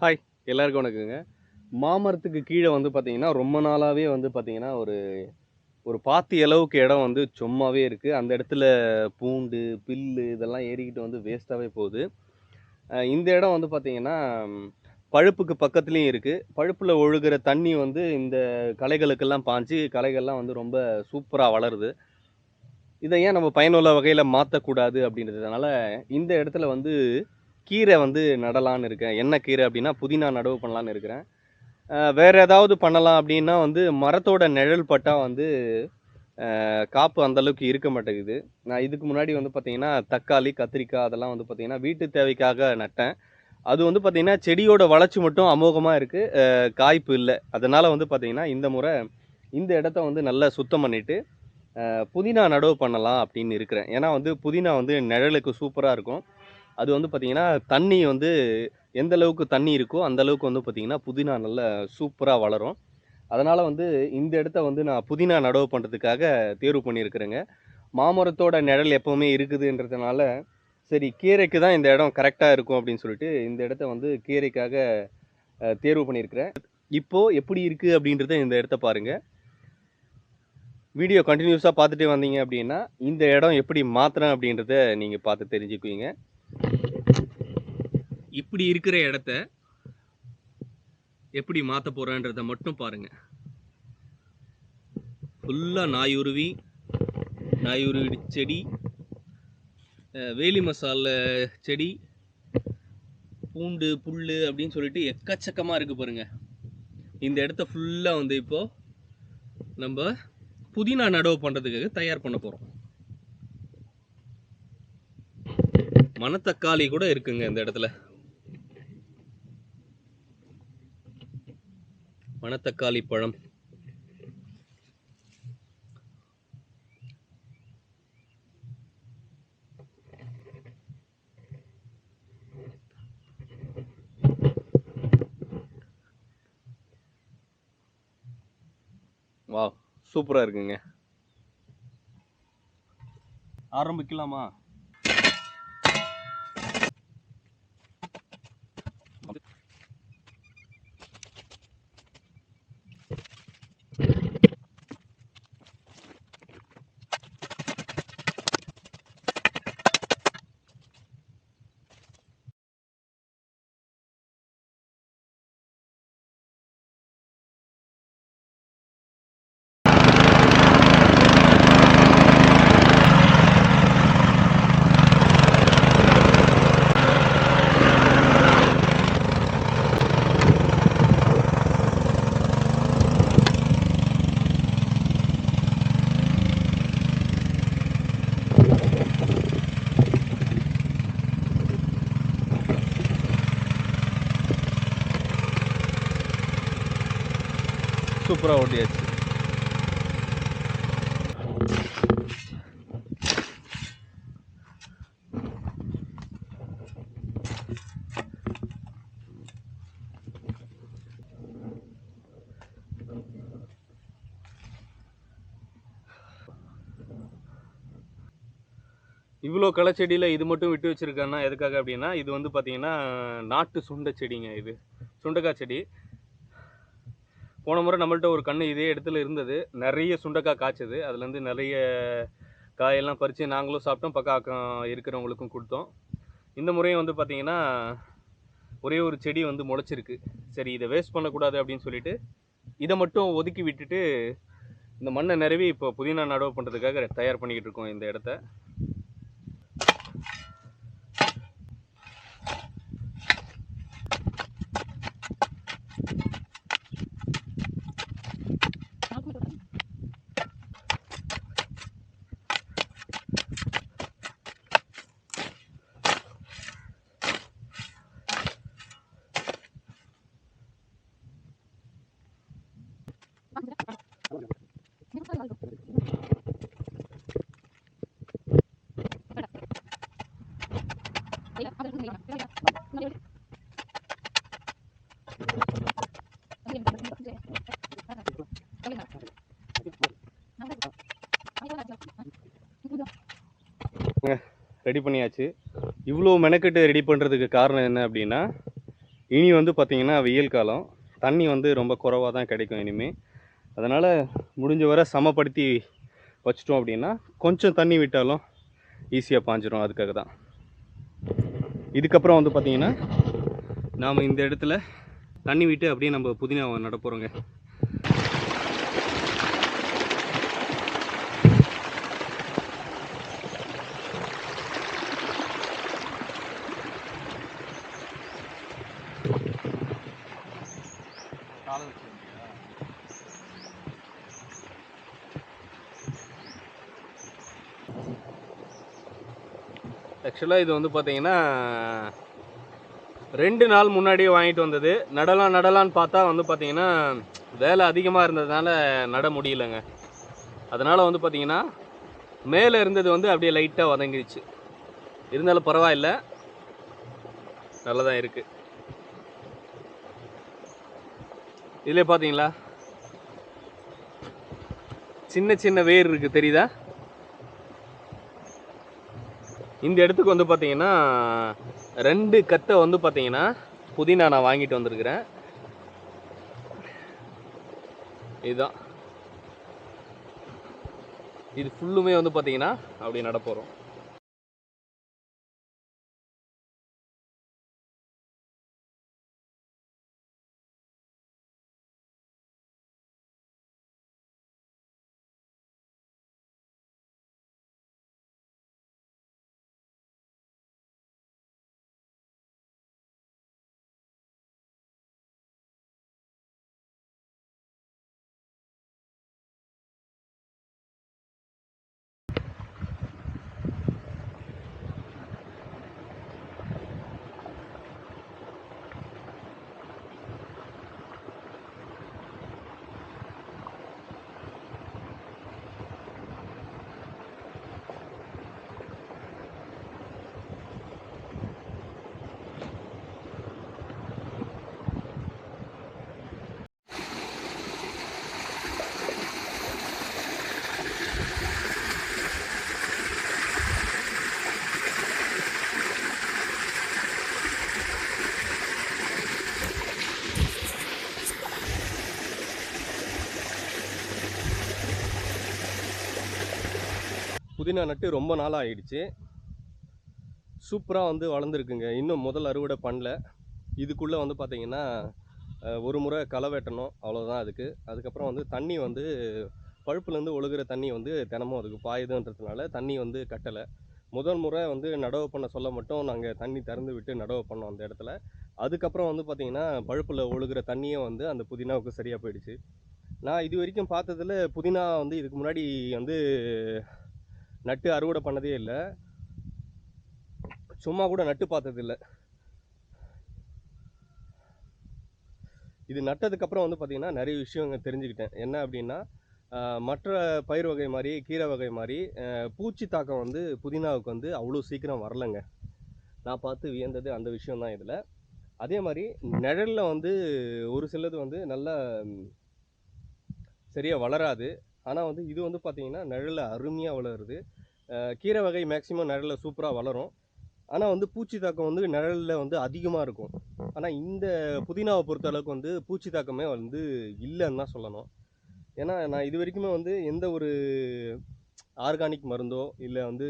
Hi எல்லாருக்கும் வணக்கங்க. மாமரத்துக்கு கீழே வந்து பார்த்தீங்கன்னா ரொம்ப நாளாகவே வந்து பார்த்தீங்கன்னா ஒரு ஒரு பாத்தி அளவுக்கு இடம் வந்து சும்மாவே இருக்குது அந்த இடத்துல பூண்டு பில்லு இதெல்லாம் ஏறிக்கிட்டு வந்து வேஸ்ட்டாகவே போகுது. இந்த இடம் வந்து பார்த்தீங்கன்னா பழுப்புக்கு பக்கத்துலேயும் இருக்குது பழுப்பில் ஒழுகிற தண்ணி வந்து இந்த களைகளுக்கெல்லாம் பாஞ்சு களைகள்லாம் வந்து ரொம்ப சூப்பராக வளருது. இதை ஏன் நம்ம பயனுள்ள வகையில் மாற்றக்கூடாது அப்படின்றதுனால இந்த இடத்துல வந்து கீரை வந்து நடலான்னு இருக்கேன். என்ன கீரை அப்படின்னா புதினா நடவு பண்ணலான்னு இருக்கிறேன். வேறு ஏதாவது பண்ணலாம் அப்படின்னா வந்து மரத்தோட நிழல் பட்டா வந்து காப்பு அந்த அளவுக்கு இருக்க மாட்டேங்குது. நான் இதுக்கு முன்னாடி வந்து பார்த்திங்கன்னா தக்காளி கத்திரிக்காய் அதெல்லாம் வந்து பார்த்திங்கன்னா வீட்டு தேவைக்காக நட்டேன். அது வந்து பார்த்திங்கன்னா செடியோட வளர்ச்சி மட்டும் அமோகமாக இருக்குது காய்ப்பு இல்லை. அதனால் வந்து பார்த்திங்கன்னா இந்த முறை இந்த இடத்த வந்து நல்லா சுத்தம் பண்ணிவிட்டு புதினா நடவு பண்ணலாம் அப்படின்னு இருக்கிறேன். ஏன்னா வந்து புதினா வந்து நிழலுக்கு சூப்பராக இருக்கும். அது வந்து பார்த்தீங்கன்னா தண்ணி வந்து எந்த அளவுக்கு தண்ணி இருக்கோ அந்த அளவுக்கு வந்து பார்த்தீங்கன்னா புதினா நல்ல சூப்பராக வளரும். அதனால் வந்து இந்த இடத்த வந்து நான் புதினா நடவு பண்ணுறதுக்காக தேர்வு பண்ணியிருக்கிறேங்க. மாமரத்தோட நிழல் எப்போவுமே இருக்குதுன்றதுனால சரி கீரைக்கு தான் இந்த இடம் கரெக்டாக இருக்கும் அப்படின்னு சொல்லிட்டு இந்த இடத்த வந்து கீரைக்காக தேர்வு பண்ணியிருக்கிறேன். இப்போது எப்படி இருக்குது அப்படின்றத இந்த இடத்த பாருங்கள் வீடியோ கண்டினியூஸாக பார்த்துட்டே வந்தீங்க அப்படின்னா இந்த இடம் எப்படி மாற்றுறேன் அப்படின்றத நீங்கள் பார்த்து தெரிஞ்சுக்குவீங்க. இப்படி இருக்கிற இடத்த எப்படி மாற்ற போகிறேன்றத மட்டும் பாருங்க. ஃபுல்லாக நாயுருவி நாயுருவி செடி வேலி மசாலா செடி பூண்டு புல் அப்படின்னு சொல்லிட்டு எக்கச்சக்கமாக இருக்குது பாருங்கள் இந்த இடத்த ஃபுல்லாக வந்து இப்போது நம்ம புதினா நடவு பண்ணுறதுக்காக தயார் பண்ண போகிறோம் மணத்தக்காளி கூட இருக்குங்க இந்த இடத்துல. மணத்தக்காளி பழம். வா சூப்பரா இருக்குங்க. ஆரம்பிக்கலாமா? சூப்பராக ஓட்டியாச்சு. இவ்வளோ களச்செடியில் இது மட்டும் விட்டு வச்சுருக்கேன்னா எதுக்காக அப்படின்னா இது வந்து பார்த்திங்கன்னா நாட்டு சுண்டை செடிங்க இது. சுண்டைக்காய் செடி. போன முறை நம்மள்ட்ட ஒரு கன்று இதே இடத்துல இருந்தது. நிறைய சுண்டைக்காய் காய்ச்சது. அதுலேருந்து நிறைய காயெல்லாம் பறித்து நாங்களும் சாப்பிட்டோம். பக்கம் அக்கம் இருக்கிறவங்களுக்கும் கொடுத்தோம். இந்த முறையும் வந்து பார்த்திங்கன்னா ஒரே ஒரு செடி வந்து முளைச்சிருக்கு. சரி இதை வேஸ்ட் பண்ணக்கூடாது அப்படின்னு சொல்லிட்டு இதை மட்டும் ஒதுக்கி விட்டுட்டு இந்த மண்ணை நிறவி இப்போ புதினா நடவு பண்ணுறதுக்காக தயார் பண்ணிக்கிட்டு இருக்கோம் இந்த இடத்த. ரெடி பண்ணியாச்சு. இவ்வளோ மெனக்கெட்டு ரெடி பண்ணுறதுக்கு காரணம் என்ன அப்படின்னா இனி வந்து பார்த்திங்கன்னா வெயில் காலம். தண்ணி வந்து ரொம்ப குறைவாக தான் கிடைக்கும் இனிமேல் அதனால் முடிஞ்ச வரை சமப்படுத்தி வச்சிட்டோம் அப்படின்னா கொஞ்சம் தண்ணி விட்டாலும் ஈஸியாக பாஞ்சிரும் அதுக்காக தான். இதுக்கப்புறம் வந்து பார்த்திங்கன்னா நாம் இந்த இடத்துல தண்ணி விட்டு அப்படியே நம்ம புதினா நட ஆக்சுவலாக இது வந்து பார்த்தீங்கன்னா ரெண்டு நாள் முன்னாடியே வாங்கிட்டு வந்தது. நடலாம் நடலான்னு பார்த்தா வந்து பார்த்தீங்கன்னா வேலை அதிகமாக இருந்ததுனால நட முடியலங்க. அதனால் வந்து பார்த்தீங்கன்னா மேலே இருந்தது வந்து அப்படியே லைட்டாக வதங்கிடுச்சு இருந்தாலும் பரவாயில்ல. நல்லதாக இருக்குது இதில் பார்த்தீங்களா சின்ன சின்ன வேர் இருக்குது தெரியுதா? இந்த இடத்துக்கு வந்து பார்த்தீங்கன்னா ரெண்டு கத்தை வந்து பார்த்தீங்கன்னா புதினா நான் வாங்கிட்டு வந்திருக்கிறேன். இதுதான். இது ஃபுல்லுமே வந்து பார்த்தீங்கன்னா அப்படி நடப்போகிறோம் புதினா நட்டு ரொம்ப நாளாக ஆயிடுச்சு. சூப்பராக வந்து வளர்ந்துருக்குங்க. இன்னும் முதல் அறுவடை பண்ணல. இதுக்குள்ளே வந்து பார்த்தீங்கன்னா ஒரு முறை களை வெட்டணும். அவ்வளோதான் அதுக்கு. அதுக்கப்புறம் வந்து தண்ணி வந்து பழுப்புலேருந்து ஒழுகுற தண்ணி வந்து தினமும் அதுக்கு பாயுதுன்றதுனால தண்ணி வந்து கட்டலை. முதல் முறை வந்து நடவு பண்ண சொல்ல மட்டும் நாங்கள் தண்ணி திறந்து விட்டு நடவு பண்ணோம் அந்த இடத்துல. அதுக்கப்புறம் வந்து பார்த்திங்கன்னா பழுப்பில் ஒழுகுற தண்ணியே வந்து அந்த புதினாவுக்கு சரியாக போயிடுச்சு. நான் இது வரைக்கும் பார்த்ததுல புதினா வந்து இதுக்கு முன்னாடி வந்து நட்டு அறுவடை பண்ணதே இல்லை. சும்மா கூட நட்டு பார்த்தது இல்லை. இது நட்டதுக்கப்புறம் வந்து பார்த்திங்கன்னா நிறைய விஷயங்கள் தெரிஞ்சுக்கிட்டேன். என்ன அப்படின்னா மற்ற பயிர் வகை மாதிரி கீரை வகை மாதிரி பூச்சி தாக்கம் வந்து புதினாவுக்கு வந்து அவ்வளோ சீக்கிரம் வரலைங்க. நான் பார்த்து வியந்தது அந்த விஷயந்தான் இதில். அதே மாதிரி நிழலில் வந்து ஒரு சிலது வந்து நல்லா சரியாக வளராது. ஆனால் வந்து இது வந்து பார்த்திங்கன்னா நிழலில் அருமையாக வளருது. கீரை வகை மேக்ஸிமம் நிழலில் சூப்பராக வளரும். ஆனால் வந்து பூச்சி தாக்கம் வந்து நிழலில் வந்து அதிகமாக இருக்கும். ஆனால் இந்த புதினாவை பொறுத்த அளவுக்கு வந்து பூச்சி தாக்கமே வந்து இல்லைன்னு தான் சொல்லணும். ஏன்னா நான் இது வரைக்குமே வந்து எந்த ஒரு ஆர்கானிக் மருந்தோ இல்லை வந்து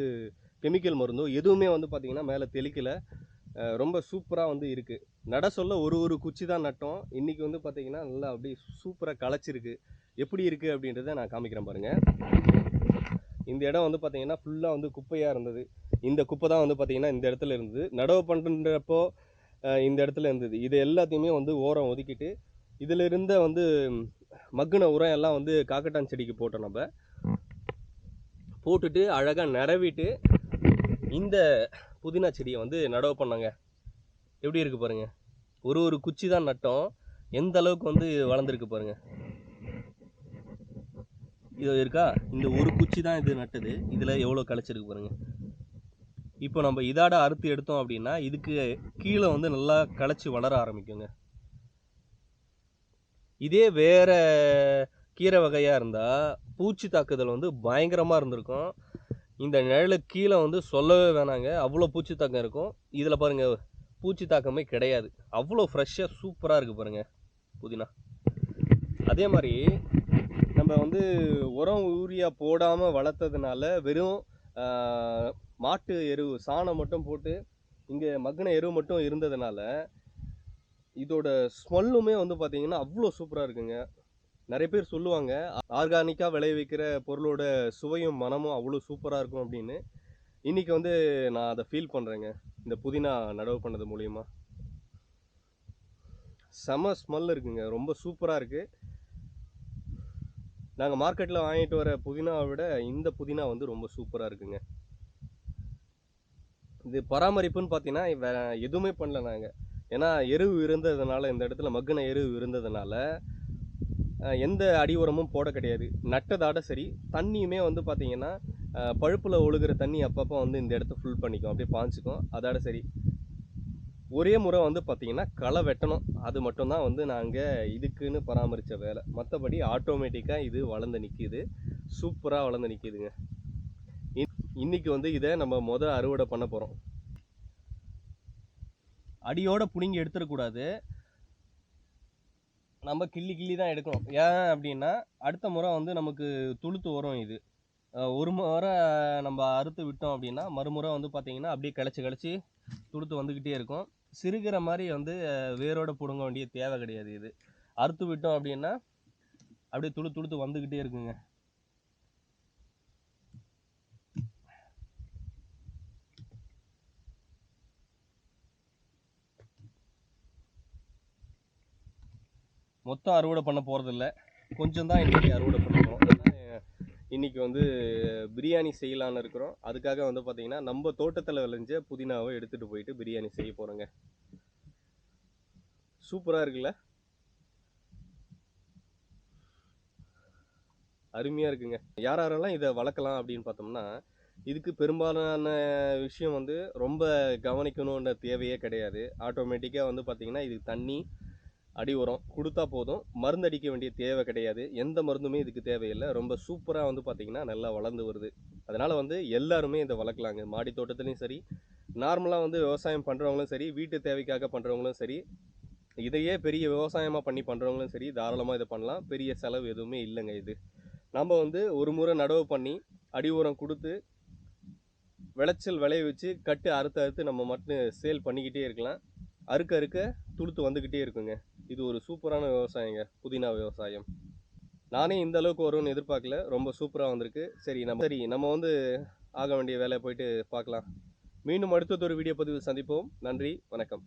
கெமிக்கல் மருந்தோ எதுவுமே வந்து பார்த்திங்கன்னா மேலே தெளிக்கலை. ரொம்ப சூப்பராக வந்து இருக்குது நட சொல்ல ஒரு ஒரு குச்சி தான் நட்டோம். இன்றைக்கி வந்து பார்த்திங்கன்னா நல்லா அப்படியே சூப்பராக களைச்சிருக்கு. எப்படி இருக்குது அப்படின்றத நான் காமிக்கிறேன் பாருங்கள் இந்த இடம் வந்து பார்த்திங்கன்னா ஃபுல்லாக வந்து குப்பையாக இருந்தது. இந்த குப்பை தான் வந்து பார்த்திங்கன்னா இந்த இடத்துல இருந்தது. நடவு பண்ணுறப்போ இந்த இடத்துல இருந்தது. இது எல்லாத்தையுமே வந்து ஓரம் ஒதுக்கிட்டு இதில் இருந்த வந்து மக்குன உரம் எல்லாம் வந்து காக்கட்டான் செடிக்கு போட்டோம் நம்ம. போட்டுட்டு அழகாக நிறவிட்டு இந்த புதினா செடியை வந்து நடவு பண்ணாங்க. எப்படி இருக்குது பாருங்க. ஒரு ஒரு குச்சி தான் நட்டோம். எந்த அளவுக்கு வந்து வளர்ந்துருக்கு பாருங்க. இது இருக்கா? இந்த ஒரு குச்சி தான் இது நட்டது. இதில் எவ்வளோ களைச்சிருக்கு பாருங்க. இப்போ நம்ம இதாட அறுத்து எடுத்தோம் அப்படின்னா இதுக்கு கீழே வந்து நல்லா களைச்சி வளர ஆரம்பிக்குங்க. இதே வேற கீரை வகையாக இருந்தால் பூச்சி தாக்குதல் வந்து பயங்கரமாக இருந்திருக்கும். இந்த நிழலுக்கு கீழே வந்து சொல்லவே வேணாங்க. அவ்வளோ பூச்சி தாக்கம் இருக்கும். இதில் பாருங்கள் பூச்சி தாக்கமே கிடையாது. அவ்வளோ ஃப்ரெஷ்ஷாக சூப்பராக இருக்குது பாருங்கள் புதினா. அதே மாதிரி நம்ம வந்து உரம் யூரியா போடாமல் வளர்த்ததுனால வெறும் மாட்டு எரு சாணம் மட்டும் போட்டு இங்கே மக்கின எருவு மட்டும் இருந்ததுனால இதோட ஸ்மெல்லுமே வந்து பார்த்திங்கன்னா அவ்வளோ சூப்பராக இருக்குங்க. நிறைய பேர் சொல்லுவாங்க ஆர்கானிக்காக விளைவிக்கிற பொருளோட சுவையும் மனமும் அவ்வளோ சூப்பராக இருக்கும் அப்படின்னு. இன்றைக்கி வந்து நான் அதை ஃபீல் பண்ணுறேங்க இந்த புதினா நடவு பண்ணது மூலிமா செம ஸ்மெல் இருக்குங்க. ரொம்ப சூப்பராக இருக்குது நாங்கள் மார்க்கெட்டில் வாங்கிட்டு வர புதினாவை விட இந்த புதினா வந்து ரொம்ப சூப்பராக இருக்குங்க. இது பராமரிப்புன்னு பார்த்தீங்கன்னா வேறு எதுவுமே பண்ணல நாங்கள் ஏன்னா எருவு இருந்ததுனால இந்த இடத்துல மக்கின எருவு இருந்ததுனால எந்த அடி உரமும் போட கிடையாது. நட்டதாட சரி தண்ணியுமே வந்து பார்த்திங்கன்னா பழுப்பில் ஒழுகுற தண்ணி அப்பப்போ வந்து இந்த இடத்த ஃபுல் பண்ணிக்கும். அப்படியே பாஞ்சுக்கும் அதோட சரி ஒரே முறை வந்து பார்த்திங்கன்னா களை வெட்டணும். அது மட்டும்தான் வந்து நாங்கள் இதுக்குன்னு பராமரித்த வேலை. மற்றபடி ஆட்டோமேட்டிக்காக இது வளர்ந்து நிற்கிது சூப்பராக வளர்ந்து நிற்கிதுங்க இன்றைக்கி வந்து இதை நம்ம முத அறுவடை பண்ண போகிறோம் அடியோட பிடுங்கி எடுத்துடக்கூடாது நம்ம கிள்ளி கிள்ளி தான் எடுக்கணும். ஏன் அப்படின்னா அடுத்த முறை வந்து நமக்கு துளுத்து வரும் இது. ஒரு முறை நம்ம அறுத்து விட்டோம் அப்படின்னா மறுமுறை வந்து பார்த்திங்கன்னா அப்படியே கிளச்சி கிளச்சி துளுத்து வந்துக்கிட்டே இருக்கும். சிறுகிற மாதிரி வந்து வேரோட பிடுங்க வேண்டிய தேவை கிடையாது இது. அறுத்து விட்டோம் அப்படின்னா அப்படியே துளு துளுத்து வந்துக்கிட்டே இருக்குங்க. மொத்தம் அறுவடை பண்ண போகிறதில்ல கொஞ்சம் தான் இன்றைக்கி அறுவடை பண்ண போகிறோம் இன்றைக்கி வந்து பிரியாணி செய்யலான்னு இருக்கிறோம். அதுக்காக வந்து பார்த்திங்கன்னா நம்ம தோட்டத்தில் விளைஞ்ச புதினாவை எடுத்துகிட்டு போயிட்டு பிரியாணி செய்ய போகிறோங்க சூப்பராக இருக்குல்ல? அருமையாக இருக்குங்க. யார் யாரெல்லாம் இதை வளர்க்கலாம் அப்படின்னு பார்த்தோம்னா இதுக்கு பெரும்பாலான விஷயம் வந்து ரொம்ப கவனிக்கணுன்ற தேவையே கிடையாது. ஆட்டோமேட்டிக்காக வந்து பார்த்திங்கன்னா இதுக்கு தண்ணி அடி உரம் கொடுத்தா போதும். மருந்து அடிக்க வேண்டிய தேவை கிடையாது. எந்த மருந்துமே இதுக்கு தேவையில்லை. ரொம்ப சூப்பராக வந்து பார்த்திங்கன்னா நல்லா வளர்ந்து வருது. அதனால் வந்து எல்லாருமே இதை வளர்க்கலாங்க. மாடி தோட்டத்துலேயும் சரி நார்மலாக வந்து விவசாயம் பண்ணுறவங்களும் சரி வீட்டு தேவைக்காக பண்ணுறவங்களும் சரி இதையே பெரிய விவசாயமாக பண்ணி பண்ணுறவங்களும் சரி தாராளமாக இதை பண்ணலாம். பெரிய செலவு எதுவுமே இல்லைங்க இது. நம்ம வந்து ஒரு முறை நடவு பண்ணி அடி உரம் கொடுத்து விளைச்சல் விளைய வச்சு கட்டு அறுத்து அறுத்து நம்ம மட்டும் சேல் பண்ணிக்கிட்டே இருக்கலாம். அறுக்க அறுக்க துளுத்து வந்துக்கிட்டே இருக்குங்க. இது ஒரு சூப்பரான விவசாயங்க புதினா விவசாயம். நானே இந்த அளவுக்கு வரும்னு எதிர்பார்க்கல ரொம்ப சூப்பராக வந்திருக்கு. சரி நம்ம சரி நம்ம வந்து ஆக வேண்டிய வேலையை போயிட்டு பார்க்கலாம். மீண்டும் அடுத்தது ஒரு வீடியோ பதிவு சந்திப்போம். நன்றி வணக்கம்.